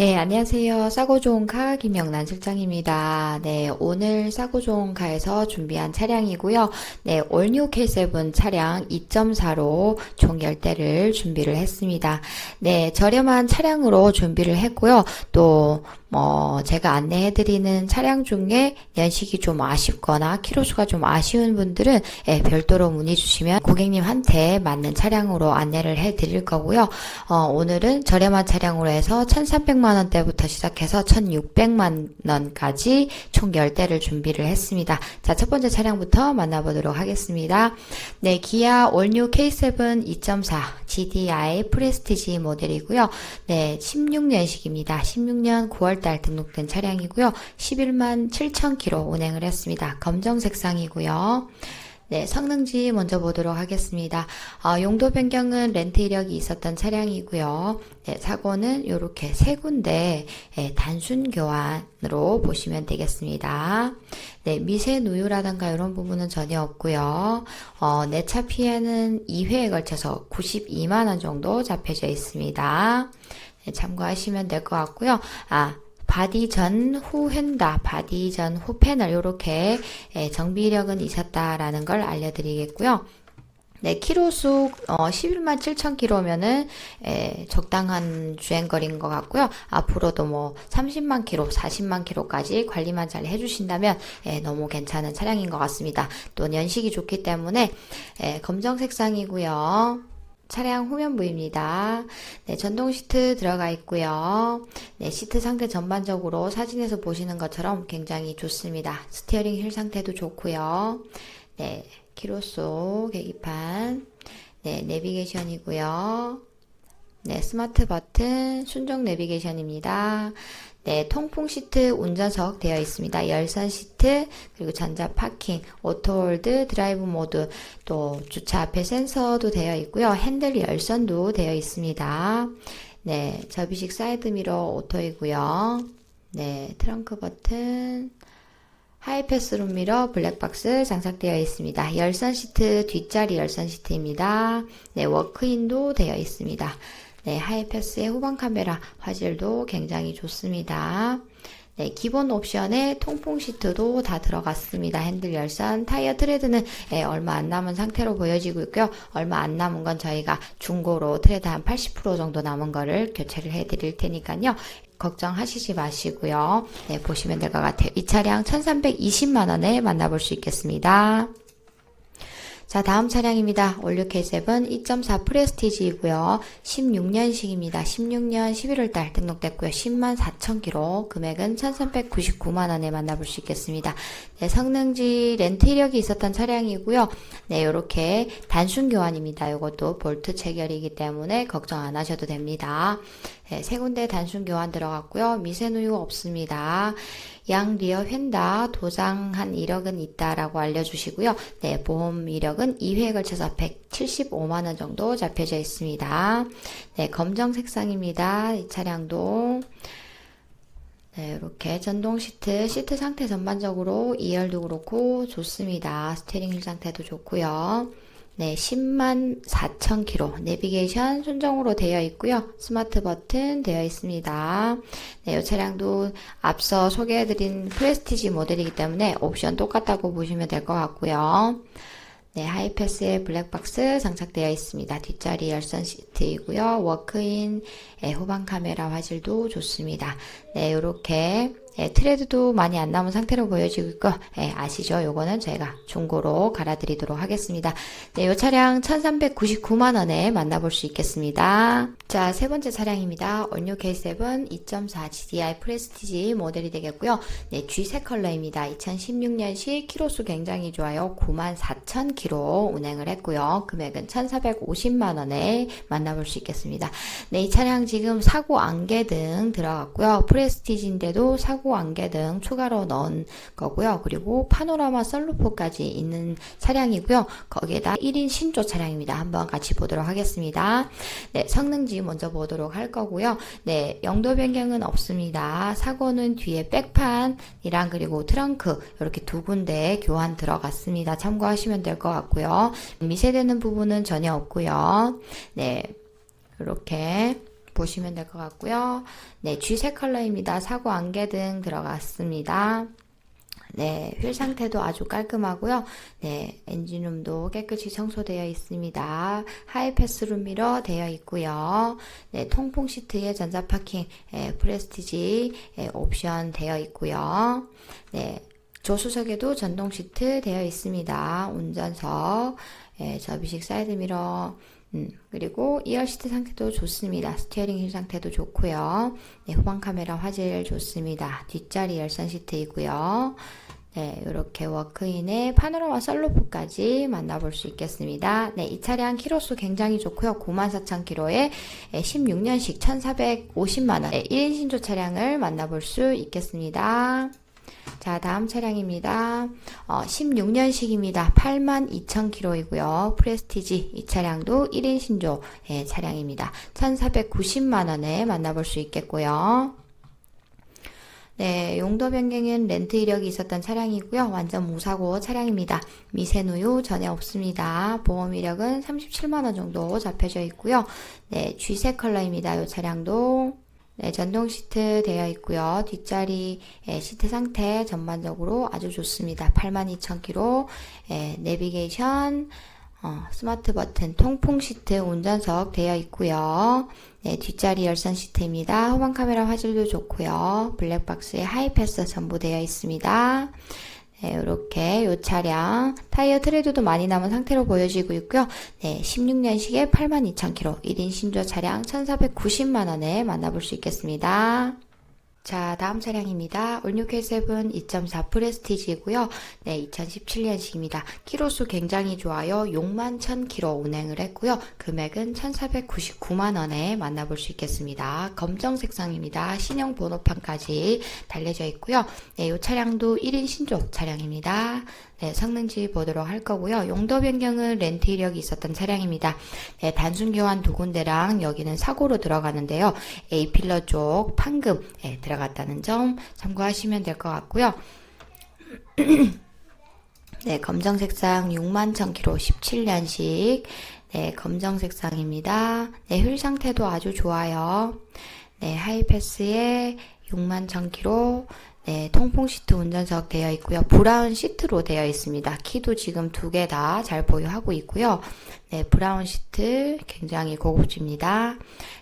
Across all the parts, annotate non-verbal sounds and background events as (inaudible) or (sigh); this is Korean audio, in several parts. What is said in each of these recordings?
네, 안녕하세요. 싸고 좋은 카 김영란 실장입니다. 네, 오늘 싸고 좋은 카에서 준비한 차량이고요. 네, 올뉴 K7 차량 2.4로 총 10대를 준비를 했습니다. 네, 저렴한 차량으로 준비를 했고요. 또, 뭐, 제가 안내해드리는 차량 중에 연식이 좀 아쉽거나 키로수가 좀 아쉬운 분들은 예, 별도로 문의 주시면 고객님한테 맞는 차량으로 안내를 해드릴 거고요. 어, 오늘은 저렴한 차량으로 해서 1,300만 원대부터 시작해서 1,600만 원까지 총 10대를 준비를 했습니다. 자, 첫 번째 차량부터 만나보도록 하겠습니다. 네, 기아 올뉴 K7 2.4 GDI 프레스티지 모델이고요. 네, 16년식입니다. 16년 9월 달 등록된 차량이고요. 11만 7천 킬로 운행을 했습니다. 검정 색상이고요. 네, 성능지 먼저 보도록 하겠습니다. 어, 용도 변경은 렌트 이력이 있었던 차량이고요. 네, 사고는 이렇게 세 군데 예, 단순 교환으로 보시면 되겠습니다. 네, 미세 누유라든가 이런 부분은 전혀 없고요. 어, 내차 피해는 2회에 걸쳐서 92만 원 정도 잡혀져 있습니다. 네, 참고하시면 될 것 같고요. 아, 바디 전 후 휀다, 바디 전 후 패널 이렇게 정비력은 있었다라는 걸 알려드리겠고요. 네, 키로수 어, 11만 7천 킬로면은 에, 적당한 주행거리인 것 같고요. 앞으로도 뭐 30만 킬로, 40만 킬로까지 관리만 잘 해주신다면 에, 너무 괜찮은 차량인 것 같습니다. 또 연식이 좋기 때문에 에, 검정 색상이고요. 차량 후면부입니다. 네, 전동 시트 들어가 있고요. 네, 시트 상태 전반적으로 사진에서 보시는 것처럼 굉장히 좋습니다. 스티어링 휠 상태도 좋고요. 네, 키로수 계기판, 네, 내비게이션이고요. 네, 스마트 버튼, 순정 내비게이션입니다. 네, 통풍 시트 운전석 되어 있습니다. 열선 시트, 그리고 전자 파킹, 오토홀드, 드라이브 모드, 또 주차 앞에 센서도 되어 있고요. 핸들 열선도 되어 있습니다. 네, 접이식 사이드 미러 오토이고요. 네, 트렁크 버튼, 하이패스 룸 미러 블랙박스 장착되어 있습니다. 열선 시트 뒷자리 열선 시트입니다. 네, 워크인도 되어 있습니다. 네, 하이패스의 후방 카메라 화질도 굉장히 좋습니다. 네, 기본 옵션에 통풍 시트도 다 들어갔습니다. 핸들 열선, 타이어 트레드는 예, 얼마 안 남은 상태로 보여지고 있고요. 얼마 안 남은 건 저희가 중고로 트레드 한 80% 정도 남은 거를 교체를 해드릴 테니까요. 걱정하시지 마시고요. 네, 보시면 될 것 같아요. 이 차량 1320만원에 만나볼 수 있겠습니다. 자, 다음 차량입니다. 올류 K7 2.4 프레스티지이고요. 16년식입니다. 16년 11월 달 등록됐고요. 10만 4천 킬로, 금액은 1,399만 원에 만나볼 수 있겠습니다. 네, 성능지 렌트 이력이 있었던 차량이고요. 네, 요렇게 단순 교환입니다. 요것도 볼트 체결이기 때문에 걱정 안 하셔도 됩니다. 네, 세 군데 단순 교환 들어갔고요. 미세 누유 없습니다. 양 리어 휀다 도장한 이력은 있다라고 알려주시고요. 네, 보험 이력은 2회에 걸쳐서 175만원 정도 잡혀져 있습니다. 네, 검정 색상입니다. 이 차량도. 네, 이렇게 전동 시트, 시트 상태 전반적으로 2열도 그렇고 좋습니다. 스테링 휠 상태도 좋고요. 네, 10만 4천 킬로 내비게이션 순정으로 되어 있고요. 스마트 버튼 되어 있습니다. 네, 이 차량도 앞서 소개해드린 프레스티지 모델이기 때문에 옵션 똑같다고 보시면 될 것 같고요. 네, 하이패스의 블랙박스 장착되어 있습니다. 뒷자리 열선 시트이고요. 워크인 네, 후방 카메라 화질도 좋습니다. 네, 이렇게 예, 트레드도 많이 안 남은 상태로 보여지고 있고 예, 아시죠? 요거는 저희가 중고로 갈아드리도록 하겠습니다. 네, 요 차량 1399만원에 만나볼 수 있겠습니다. 자, 세 번째 차량입니다. 올뉴 K7 2.4 GDI 프레스티지 모델이 되겠고요. 네, G3 컬러입니다. 2016년식 키로수 굉장히 좋아요. 94,000km 운행을 했고요. 금액은 1,450만원에 만나볼 수 있겠습니다. 네, 이 차량 지금 사고 안개 등 들어갔고요. 프레스티지인데도 사고 사고 안개 등 추가로 넣은 거고요. 그리고 파노라마 썰루프까지 있는 차량이고요. 거기에다 1인 신조 차량입니다. 한번 같이 보도록 하겠습니다. 네, 성능지 먼저 보도록 할 거고요. 네, 영도 변경은 없습니다. 사고는 뒤에 백판이랑 그리고 트렁크 이렇게 두 군데 교환 들어갔습니다. 참고하시면 될 것 같고요. 미세되는 부분은 전혀 없고요. 네, 이렇게 보시면 될 것 같고요. 네, G색 컬러입니다. 사고 안개등 들어갔습니다. 네, 휠 상태도 아주 깔끔하고요. 네, 엔진룸도 깨끗이 청소되어 있습니다. 하이패스룸 미러 되어 있고요. 네, 통풍 시트에 전자 파킹 예, 프레스티지 예, 옵션 되어 있고요. 네, 조수석에도 전동 시트 되어 있습니다. 운전석, 예, 접이식 사이드 미러, 음, 그리고 이어 시트 상태도 좋습니다. 스티어링 휠 상태도 좋고요. 네, 후방 카메라 화질 좋습니다. 뒷자리 열선 시트이고요. 네, 이렇게 워크인의 파노라마 썰루프까지 만나볼 수 있겠습니다. 네, 이 차량 키로수 굉장히 좋고요. 94,000km에 16년식 1,450만 원 1인 신조 차량을 만나볼 수 있겠습니다. 자, 다음 차량입니다. 어, 16년식입니다. 82,000km이고요. 프레스티지 이 차량도 1인 신조 예, 차량입니다. 1,490만원에 만나볼 수 있겠고요. 네, 용도 변경은 렌트 이력이 있었던 차량이고요. 완전 무사고 차량입니다. 미세 누유 전혀 없습니다. 보험 이력은 37만 원 정도 잡혀져 있고요. 네, G색 컬러입니다. 이 차량도 네, 전동 시트 되어 있고요. 뒷자리 예, 시트 상태 전반적으로 아주 좋습니다. 82,000km 예, 내비게이션 어, 스마트 버튼 통풍 시트 운전석 되어 있고요. 네, 뒷자리 열선 시트입니다. 후방 카메라 화질도 좋고요. 블랙박스에 하이패스 전부 되어 있습니다. 네, 이렇게 이 차량 타이어 트레드도 많이 남은 상태로 보여지고 있고요. 네, 16년식에 82,000km 1인 신조 차량 1,490만 원에 만나볼 수 있겠습니다. 자, 다음 차량입니다. 올뉴 K7 2.4 프레스티지고요. 네, 2017년식입니다. 키로수 굉장히 좋아요. 6만 1000km 운행을 했고요. 금액은 1499만원에 만나볼 수 있겠습니다. 검정 색상입니다. 신형 번호판까지 달려져 있고요. 네, 이 차량도 1인 신조 차량입니다. 네, 성능지 보도록 할 거고요. 용도 변경은 렌트 이력이 있었던 차량입니다. 네, 단순 교환 두 군데랑 여기는 사고로 들어가는데요. A필러 쪽 판금 네, 들어갔다는 점 참고하시면 될 것 같고요. (clears throat) 네, 검정 색상 6만 1000km 17년식 네, 검정 색상입니다. 네, 휠 상태도 아주 좋아요. 네, 하이패스에 6만 1000km 네, 통풍 시트 운전석 되어 있고요. 브라운 시트로 되어 있습니다. 키도 지금 두 개 다 잘 보유하고 있고요. 네, 브라운 시트 굉장히 고급집니다.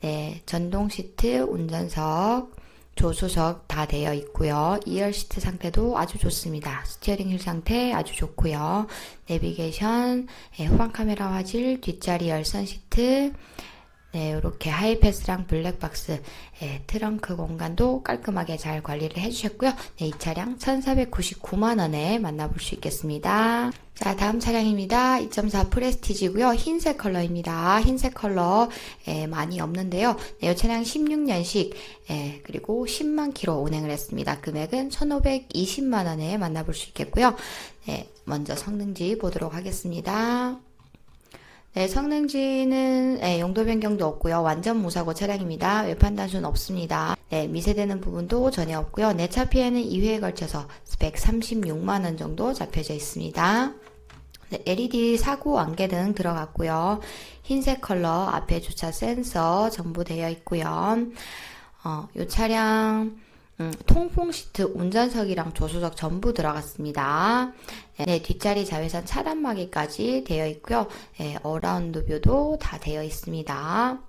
네, 전동 시트 운전석 조수석 다 되어 있고요. 2열 시트 상태도 아주 좋습니다. 스티어링 휠 상태 아주 좋고요. 내비게이션, 네, 후방 카메라 화질, 뒷자리 열선 시트, 네, 이렇게 하이패스랑 블랙박스, 예, 트렁크 공간도 깔끔하게 잘 관리를 해주셨고요. 네, 이 차량 1,499만원에 만나볼 수 있겠습니다. 자, 다음 차량입니다. 2.4 프레스티지고요. 흰색 컬러입니다. 흰색 컬러 예, 많이 없는데요. 네, 이 차량 16년식 예, 그리고 10만 킬로 운행을 했습니다. 금액은 1,520만 원에 만나볼 수 있겠고요. 네, 먼저 성능지 보도록 하겠습니다. 네, 성능지는 네, 용도 변경도 없고요. 완전 무사고 차량입니다. 외판 단수는 없습니다. 네, 미세되는 부분도 전혀 없고요. 내차 피해는 2회에 걸쳐서 136만원 정도 잡혀져 있습니다. 네, LED 사고 안개 등 들어갔고요. 흰색 컬러 앞에 주차 센서 전부 되어 있고요. 어, 이 차량 음, 통풍 시트 운전석이랑 조수석 전부 들어갔습니다. 네, 뒷자리 자외선 차단막이까지 되어 있고요. 네, 어라운드 뷰도 다 되어 있습니다.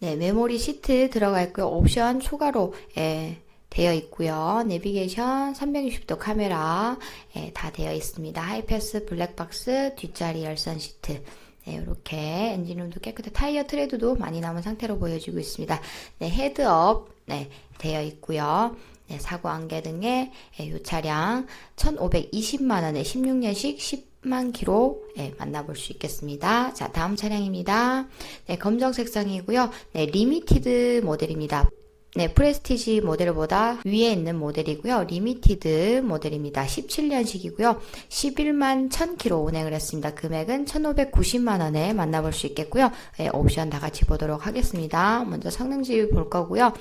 네, 메모리 시트 들어가 있고요. 옵션 추가로 예, 되어 있고요. 내비게이션 360도 카메라 예, 다 되어 있습니다. 하이패스 블랙박스 뒷자리 열선 시트 네, 이렇게 엔진룸도 깨끗해 타이어 트레드도 많이 남은 상태로 보여지고 있습니다. 네, 헤드업 네, 되어 있고요. 네, 사고 안개 등의 예, 이 차량 1,520만원에 16년식 10만 킬로 예, 만나볼 수 있겠습니다. 자, 다음 차량입니다. 네, 검정 색상이고요. 네, 리미티드 모델입니다. 네, 프레스티지 모델보다 위에 있는 모델이고요. 리미티드 모델입니다. 17년식이고요. 11만 1000km 운행을 했습니다. 금액은 1590만원에 만나볼 수 있겠고요. 네, 옵션 다 같이 보도록 하겠습니다. 먼저 성능지 볼 거고요.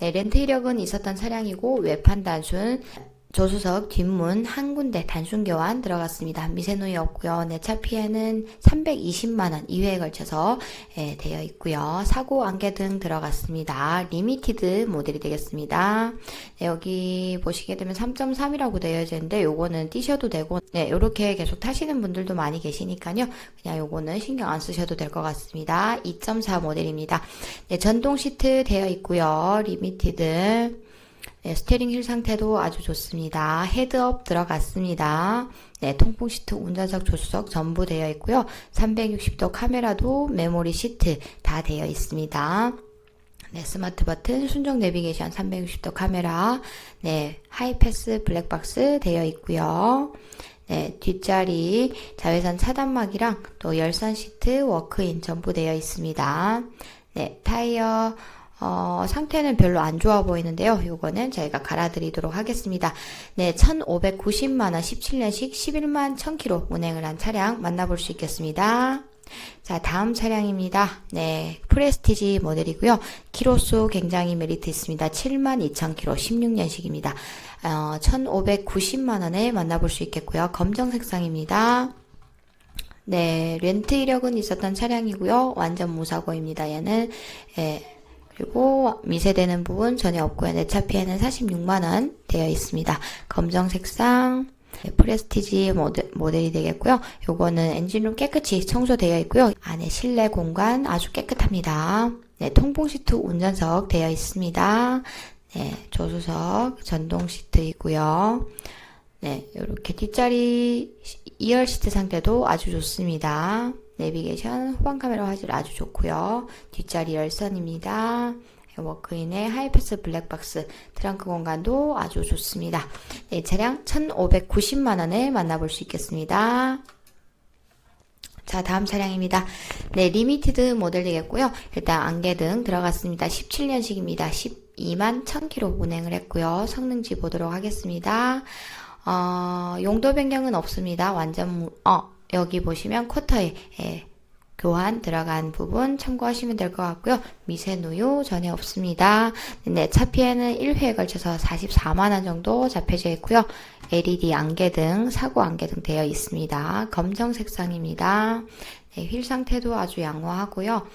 네, 렌트 이력은 있었던 차량이고 외판 단순 조수석 뒷문 한 군데 단순 교환 들어갔습니다. 미세노이 없고요. 내차 피해는 320만 원 2회에 걸쳐서 예, 되어 있고요. 사고 안개등 들어갔습니다. 리미티드 모델이 되겠습니다. 네, 여기 보시게 되면 3.3이라고 되어 있는데 요거는 띄셔도 되고 네, 이렇게 계속 타시는 분들도 많이 계시니까요. 그냥 요거는 신경 안 쓰셔도 될 것 같습니다. 2.4 모델입니다. 네, 전동 시트 되어 있고요. 리미티드 네, 스티어링 휠 상태도 아주 좋습니다. 헤드업 들어갔습니다. 네, 통풍 시트, 운전석, 조수석 전부 되어 있고요. 360도 카메라도 메모리 시트 다 되어 있습니다. 네, 스마트 버튼, 순정 내비게이션 360도 카메라, 네, 하이패스 블랙박스 되어 있고요. 네, 뒷자리 자외선 차단막이랑 또 열선 시트, 워크인 전부 되어 있습니다. 네, 타이어 어, 상태는 별로 안 좋아 보이는데요. 요거는 저희가 갈아드리도록 하겠습니다. 네, 1,590만원 17년식 11만 1000km 운행을 한 차량 만나볼 수 있겠습니다. 자, 다음 차량입니다. 네, 프레스티지 모델이고요. 키로수 굉장히 메리트 있습니다. 72,000km 16년식입니다. 어, 1,590만원에 만나볼 수 있겠고요. 검정 색상입니다. 네, 렌트 이력은 있었던 차량이고요. 완전 무사고입니다. 얘는 예, 그리고 미세되는 부분 전혀 없고요. 내차 피해는 46만원 되어 있습니다. 검정 색상 네, 프레스티지 모델, 모델이 되겠고요. 요거는 엔진룸 깨끗이 청소되어 있고요. 안에 실내 공간 아주 깨끗합니다. 네, 통풍 시트 운전석 되어 있습니다. 네, 조수석 전동 시트이고요. 네, 이렇게 뒷자리 2열 시트 상태도 아주 좋습니다. 내비게이션 후방 카메라 화질 아주 좋고요. 뒷자리 열선입니다. 워크인의 하이패스 블랙박스 트렁크 공간도 아주 좋습니다. 네, 차량 1,590만원에 만나볼 수 있겠습니다. 자, 다음 차량입니다. 네, 리미티드 모델 되겠고요. 일단 안개등 들어갔습니다. 17년식입니다. 12만 1000km 운행을 했고요. 성능지 보도록 하겠습니다. 어, 용도 변경은 없습니다. 완전, 무, 어, 여기 보시면 쿼터에 예, 교환 들어간 부분 참고하시면 될 것 같고요. 미세 누유 전혀 없습니다. 네, 차 피해는 1회에 걸쳐서 44만원 정도 잡혀져 있고요. LED 안개 등, 사고 안개 등 되어 있습니다. 검정 색상입니다. 네, 휠 상태도 아주 양호하고요.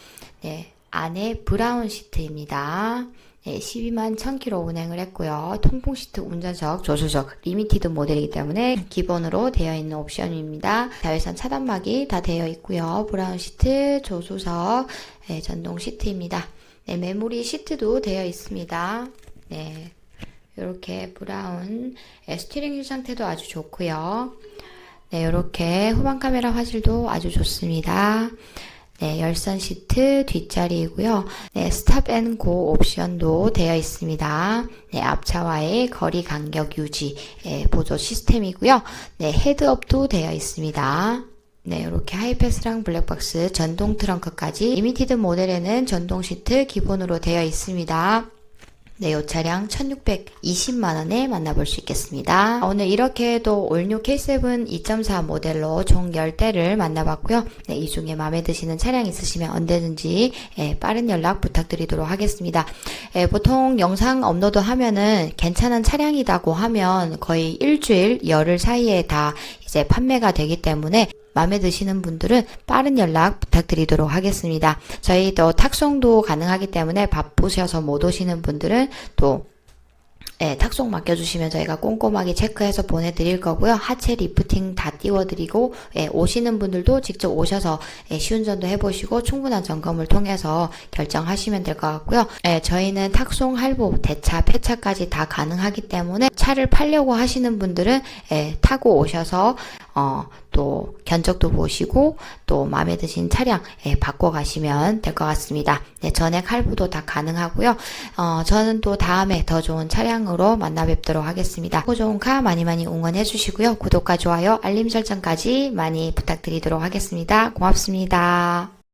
네, 안에 브라운 시트입니다. 네, 12만 1000km 운행을 했고요. 통풍 시트 운전석, 조수석, 리미티드 모델이기 때문에 기본으로 되어 있는 옵션입니다. 자외선 차단막이 다 되어 있고요. 브라운 시트, 조수석, 네, 전동 시트입니다. 네, 메모리 시트도 되어 있습니다. 네, 이렇게 브라운 네, 스티링 휠 상태도 아주 좋고요. 네, 이렇게 후방 카메라 화질도 아주 좋습니다. 네, 열선 시트 뒷자리이고요. 네, 스탑 앤 고 옵션도 되어 있습니다. 네, 앞차와의 거리 간격 유지 예, 보조 시스템이고요. 네, 헤드업도 되어 있습니다. 네, 이렇게 하이패스랑 블랙박스 전동 트렁크까지 리미티드 모델에는 전동 시트 기본으로 되어 있습니다. 네, 이 차량 1620만원에 만나볼 수 있겠습니다. 오늘 이렇게 또 올뉴 K7 2.4 모델로 총 10대를 만나봤고요. 네, 이 중에 마음에 드시는 차량 있으시면 언제든지 예, 빠른 연락 부탁드리도록 하겠습니다. 예, 보통 영상 업로드 하면은 괜찮은 차량이라고 하면 거의 일주일, 열흘 사이에 다 이제 판매가 되기 때문에 마음에 드시는 분들은 빠른 연락 부탁드리도록 하겠습니다. 저희 또 탁송도 가능하기 때문에 바쁘셔서 못 오시는 분들은 또 네, 탁송 맡겨주시면 저희가 꼼꼼하게 체크해서 보내드릴 거고요. 하체 리프팅 다 띄워드리고 예, 오시는 분들도 직접 오셔서 예, 시운전도 해보시고 충분한 점검을 통해서 결정하시면 될 것 같고요. 예, 저희는 탁송, 할부, 대차, 폐차까지 다 가능하기 때문에 차를 팔려고 하시는 분들은 예, 타고 오셔서 어, 또 견적도 보시고 또 마음에 드신 차량 예, 바꿔 가시면 될 것 같습니다. 네, 전액 할부도 다 가능하고요. 어, 저는 또 다음에 더 좋은 차량으로 만나 뵙도록 하겠습니다. 고 좋은 카 많이 많이 응원해 주시고요. 구독과 좋아요, 알림 설정까지 많이 부탁드리도록 하겠습니다. 고맙습니다.